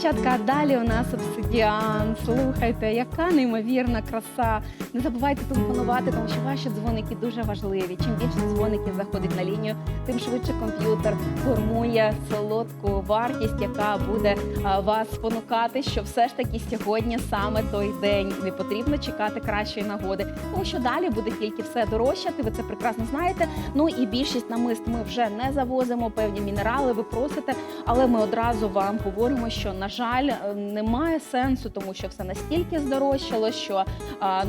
дівчатка, а далі у нас обсидіан. Слухайте, яка неймовірна краса. Не забувайте телефонувати, тому що ваші дзвоники дуже важливі. Чим більше дзвоників заходить на лінію, тим швидше комп'ютер формує солодку вартість, яка буде вас спонукати, що все ж таки сьогодні саме той день. Не потрібно чекати кращої нагоди, тому що далі буде тільки все дорожчати. Ви це прекрасно знаєте. Ну і більшість намист ми вже не завозимо. Певні мінерали ви просите, але ми одразу вам говоримо, що на жаль е, немає сенсу, тому що все настільки здорожчало, що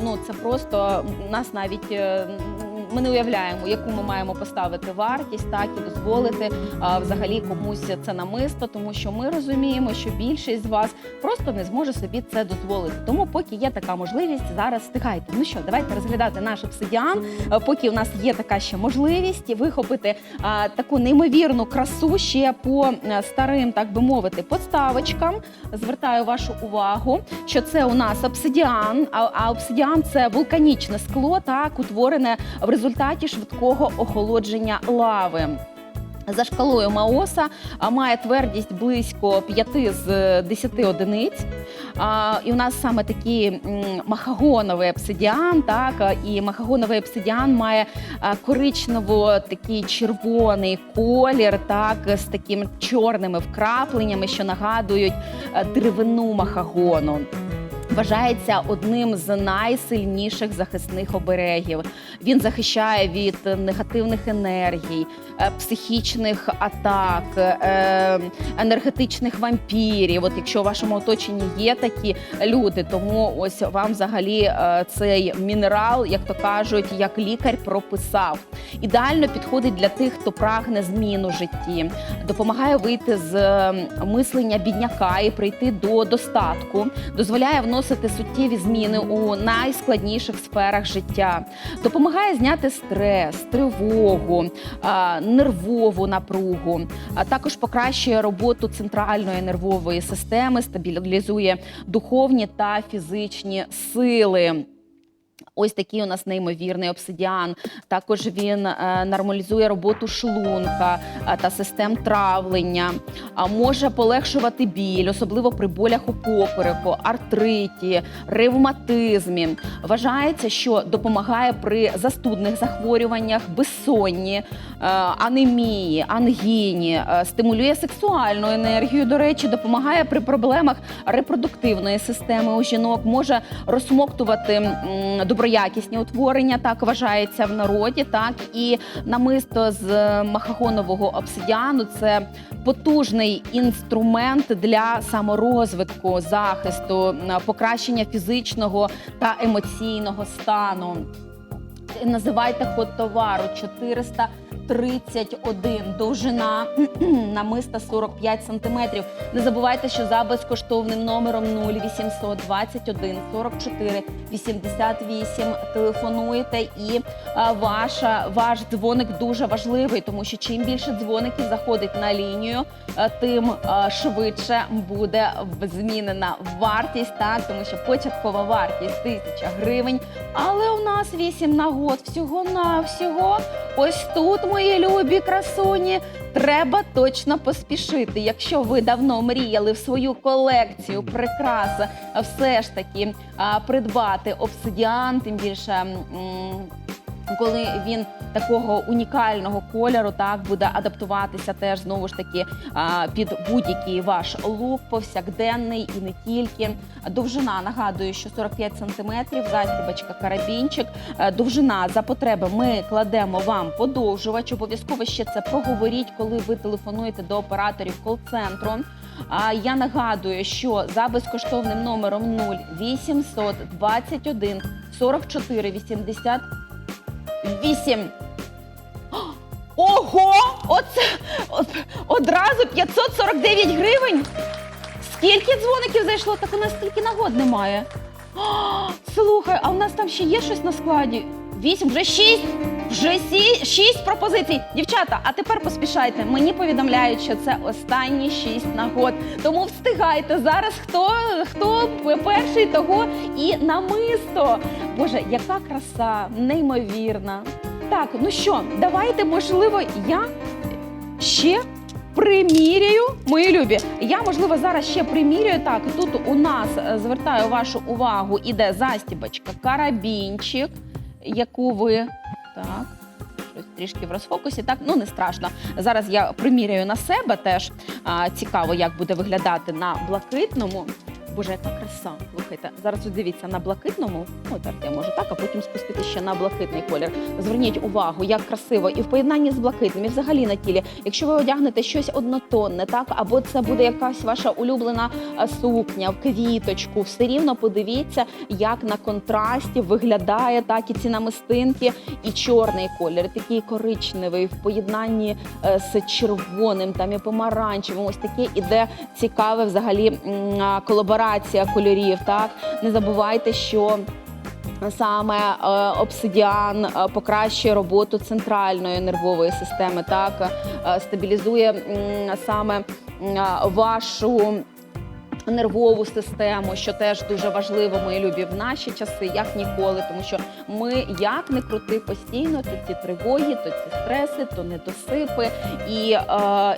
ну це просто нас навіть. Ми не уявляємо, яку ми маємо поставити вартість, так і дозволити а, взагалі комусь це намисто, тому що ми розуміємо, що більшість з вас просто не зможе собі це дозволити. Тому, поки є така можливість, зараз встигайте. Ну що, давайте розглядати наш обсидіан. Поки у нас є така ще можливість вихопити а, таку неймовірну красу ще по старим, так би мовити, подставочкам. Звертаю вашу увагу, що це у нас обсидіан. А, а обсидіан це вулканічне скло, так утворене в результаті швидкого охолодження лави. За шкалою Маоса має твердість близько 5 з 10 одиниць. А, і у нас саме такий м, махагоновий обсидіан, так, і махагоновий обсидіан має коричнево такий червоний колір, так, з такими чорними вкрапленнями, що нагадують деревину махагону. Вважається одним з найсильніших захисних оберегів. Він захищає від негативних енергій, е, психічних атак, е, енергетичних вампірів. От якщо у вашому оточенні є такі люди, тому ось вам взагалі е, цей мінерал, як то кажуть, як лікар прописав. Ідеально підходить для тих, хто прагне зміну в житті, допомагає вийти з мислення бідняка і прийти до достатку, дозволяє вносити суттєві зміни у найскладніших сферах життя, допомагає зняти стрес, тривогу, нервову напругу, а також покращує роботу центральної нервової системи, стабілізує духовні та фізичні сили. Ось такий у нас неймовірний обсидіан. Також він е, нормалізує роботу шлунка е, та систем травлення, може полегшувати біль, особливо при болях у попереку, артриті, ревматизмі. Вважається, що допомагає при застудних захворюваннях, безсонні, е, анемії, ангіні, стимулює сексуальну енергію. До речі, допомагає при проблемах репродуктивної системи у жінок, може розсмоктувати м, доброякісні утворення, так вважається в народі. Так і намисто з е, махагонового обсидіану це потужний інструмент для саморозвитку, захисту, покращення фізичного та емоційного стану. Називайте код товару 431, довжина намиста 45 сантиметрів. Не забувайте, що за безкоштовним номером 0800 21 44 88 телефонуєте і ваша, ваш дзвоник дуже важливий, тому що чим більше дзвоників заходить на лінію, тим швидше буде змінена вартість, так тому що початкова вартість тисяча гривень. Але у нас 8 нагод всього на всього. Ось тут, мої любі красуні, треба точно поспішити. Якщо ви давно мріяли в свою колекцію прикрас, все ж таки придбати обсидіан, тим більше. Коли він такого унікального кольору так буде адаптуватися теж знову ж таки під будь-який ваш лук, повсякденний і не тільки. Довжина нагадую, що 45 сантиметрів, застібочка, карабінчик. Е, Довжина за потреби ми кладемо вам подовжувач. Обов'язково ще це проговоріть, коли ви телефонуєте до операторів кол-центру. Я нагадую, що за безкоштовним номером 0800 21 44 80 8. Ого! Оце одразу 549 гривень. Скільки дзвоників зайшло, так у нас тільки нагод немає. Слухай, а у нас там ще є щось на складі? Вісім, вже шість. Вже сі, шість пропозицій. Дівчата, а тепер поспішайте. Мені повідомляють, що це останні шість нагод. Тому встигайте зараз. Хто хто перший того і намисто. Боже, яка краса, неймовірна. Так, ну що, давайте, можливо, я ще приміряю, мої любі. Я, можливо, зараз ще приміряю. Так, тут у нас е, звертаю вашу увагу, іде застібочка, карабінчик, яку ви. Так. Щось трішки в розфокусі, так ну не страшно. Зараз я приміряю на себе теж. А, цікаво, як буде виглядати на блакитному. Боже, яка краса. Слухайте, зараз от дивіться на блакитному. Ну, так я можу так, а потім спустити ще на блакитний колір. Зверніть увагу, як красиво, і в поєднанні з блакитним, і взагалі на тілі. Якщо ви одягнете щось однотонне, так або це буде якась ваша улюблена сукня в квіточку, все рівно подивіться, як на контрасті виглядає так і ці намистинки, і чорний колір, такий коричневий в поєднанні е, з червоним, там і помаранчевим. Ось таке іде цікаве взагалі м, а, кольорів. Так не забувайте, що. Саме е, обсидіан е, покращує роботу центральної нервової системи, так е, стабілізує саме вашу нервову систему, що теж дуже важливо, мої любі, в наші часи, як ніколи, тому що ми як не крути постійно, то ці тривоги, то ці стреси, то недосипи. І е,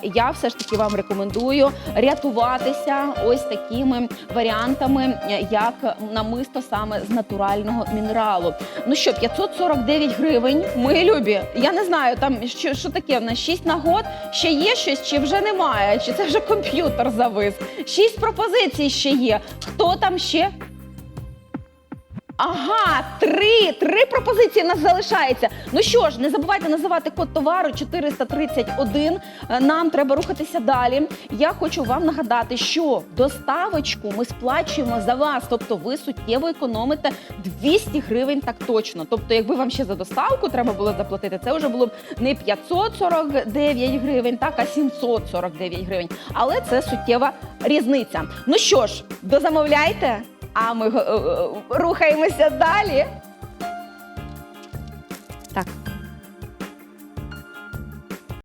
я все ж таки вам рекомендую рятуватися ось такими варіантами, як намисто саме з натурального мінералу. Ну що, 549 гривень, мої любі. Я не знаю, там що, що таке в нас 6 нагод, ще є щось, чи вже немає, чи це вже комп'ютер завис. Шість пропозицій ще є. Хто там ще? Ага, три, три пропозиції нас залишається. Ну що ж, не забувайте називати код товару 431. Е, Нам треба рухатися далі. Я хочу вам нагадати, що доставочку ми сплачуємо за вас, тобто ви суттєво економите 200 гривень так точно. Тобто, якби вам ще за доставку треба було заплатити, це вже було б не 549 гривень, так а 749 гривень. Але це суттєва різниця. Ну що ж, дозамовляйте. А ми е, е, рухаємося далі.